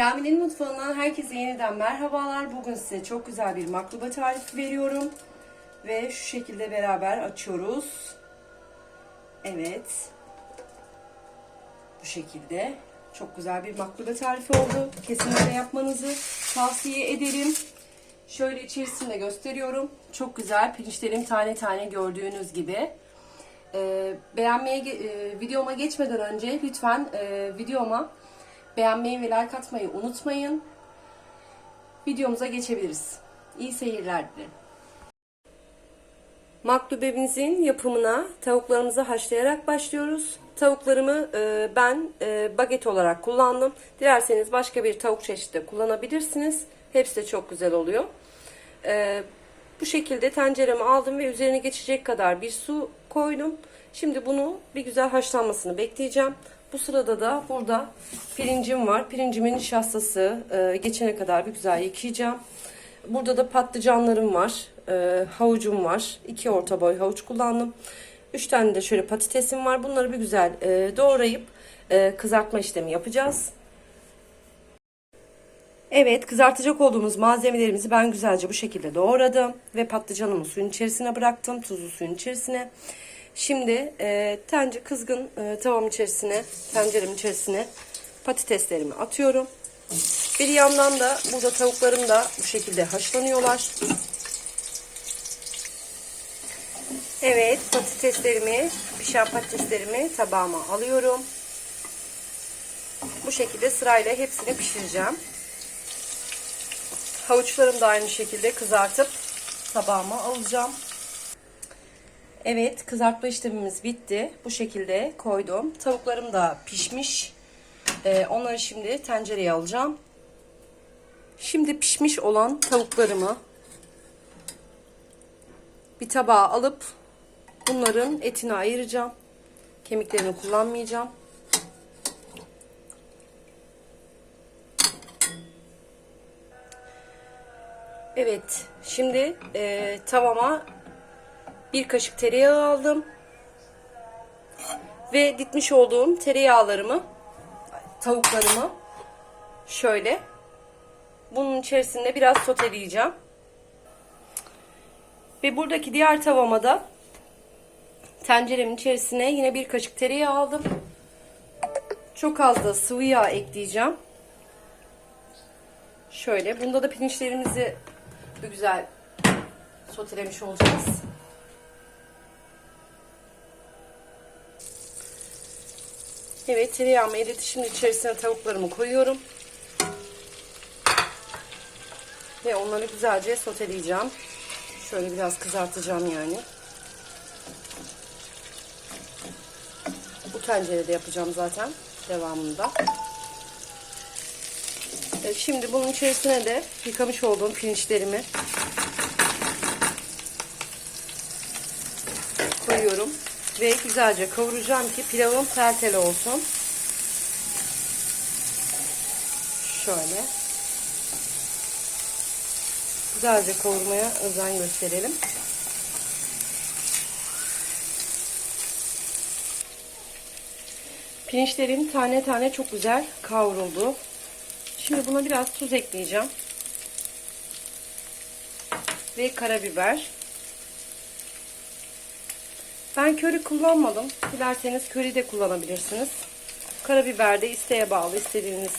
Kamil'in mutfağından herkese yeniden merhabalar. Bugün size çok güzel bir makluba tarifi veriyorum. Ve şu şekilde beraber açıyoruz. Evet. Bu şekilde. Çok güzel bir makluba tarifi oldu. Kesinlikle yapmanızı tavsiye ederim. Şöyle içerisinde gösteriyorum. Çok güzel pirinçlerim tane tane gördüğünüz gibi. Ee, beğenmeye e, videoma geçmeden önce lütfen e, videoma beğenmeyi ve like atmayı unutmayın. Videomuza geçebiliriz. İyi seyirler dilerim. Maklubemizin yapımına tavuklarımızı haşlayarak başlıyoruz. Tavuklarımı e, ben e, baget olarak kullandım. Dilerseniz başka bir tavuk çeşidi kullanabilirsiniz. Hepsi de çok güzel oluyor. E, bu şekilde tenceremi aldım ve üzerine geçecek kadar bir su koydum. Şimdi bunu bir güzel haşlanmasını bekleyeceğim. Bu sırada da burada pirincim var. Pirincimin nişastası e, geçene kadar bir güzel yıkayacağım. Burada da patlıcanlarım var. E, havucum var. 2 orta boy havuç kullandım. 3 tane de şöyle patatesim var. Bunları bir güzel e, doğrayıp e, kızartma işlemi yapacağız. Evet kızartacak olduğumuz malzemelerimizi ben güzelce bu şekilde doğradım. Ve patlıcanımı suyun içerisine bıraktım. Tuzlu suyun içerisine. Şimdi e, tence kızgın e, tavam içerisine, tenceremin içerisine patateslerimi atıyorum. Bir yandan da burada tavuklarım da bu şekilde haşlanıyorlar. Evet patateslerimi, pişen patateslerimi tabağıma alıyorum. Bu şekilde sırayla hepsini pişireceğim. Havuçlarımı da aynı şekilde kızartıp tabağıma alacağım. Evet kızartma işlemimiz bitti. Bu şekilde koydum. Tavuklarım da pişmiş. Ee, onları şimdi tencereye alacağım. Şimdi pişmiş olan tavuklarımı bir tabağa alıp bunların etini ayıracağım. Kemiklerini kullanmayacağım. Evet, şimdi e, tavama bir kaşık tereyağı aldım. Ve ditmiş olduğum tereyağlarımı, tavuklarımı şöyle bunun içerisinde biraz soteleyeceğim. Ve buradaki diğer tavama da tenceremin içerisine yine bir kaşık tereyağı aldım. Çok az da sıvı yağ ekleyeceğim. Şöyle. Bunda da pirinçlerimizi güzel sotelemiş olacağız. Evet tereyağımı eridi. Şimdi içerisine tavuklarımı koyuyorum. Ve onları güzelce soteleyeceğim. Şöyle biraz kızartacağım yani. Bu tencerede yapacağım zaten devamında. Evet, şimdi bunun içerisine de yıkamış olduğum pirinçlerimi koyuyorum. Ve güzelce kavuracağım ki pilavım tel tel olsun. Şöyle. Güzelce kavurmaya özen gösterelim. Pirinçlerim tane tane çok güzel kavruldu. Şimdi buna biraz tuz ekleyeceğim. Ve karabiber. Ben köri kullanmadım. Dilerseniz köri de kullanabilirsiniz. Karabiber de isteğe bağlı istediğiniz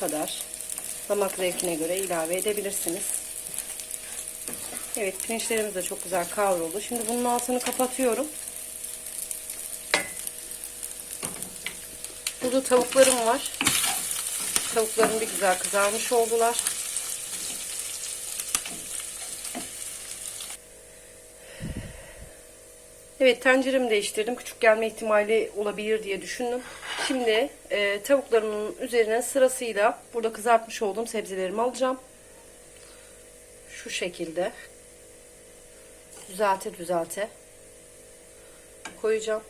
kadar damak zevkine göre ilave edebilirsiniz. Evet pirinçlerimiz de çok güzel kavruldu. Şimdi bunun altını kapatıyorum. Burada tavuklarım var. Tavuklarım bir güzel kızarmış oldular. Evet tenceremi değiştirdim. Küçük gelme ihtimali olabilir diye düşündüm. Şimdi e, tavuklarımın üzerine sırasıyla burada kızartmış olduğum sebzelerimi alacağım. Şu şekilde. Düzelte düzelte. Koyacağım.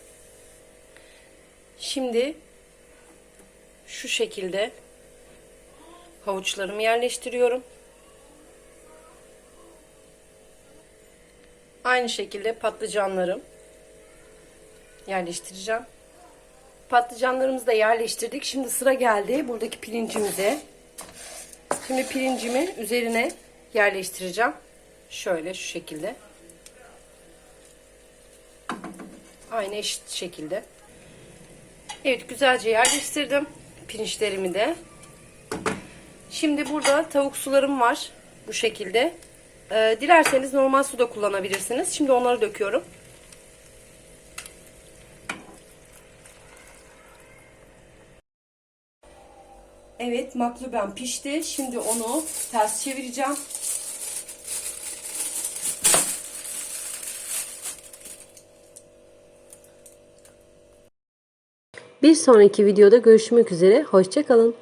Şimdi şu şekilde havuçlarımı yerleştiriyorum. Aynı şekilde patlıcanlarım yerleştireceğim. Patlıcanlarımızı da yerleştirdik. Şimdi sıra geldi buradaki pirincimize. Şimdi pirincimi üzerine yerleştireceğim. Şöyle şu şekilde. Aynı eşit şekilde. Evet güzelce yerleştirdim pirinçlerimi de. Şimdi burada tavuk sularım var bu şekilde. Ee, dilerseniz normal su da kullanabilirsiniz. Şimdi onları döküyorum. Evet makluben pişti. Şimdi onu ters çevireceğim. Bir sonraki videoda görüşmek üzere. Hoşçakalın.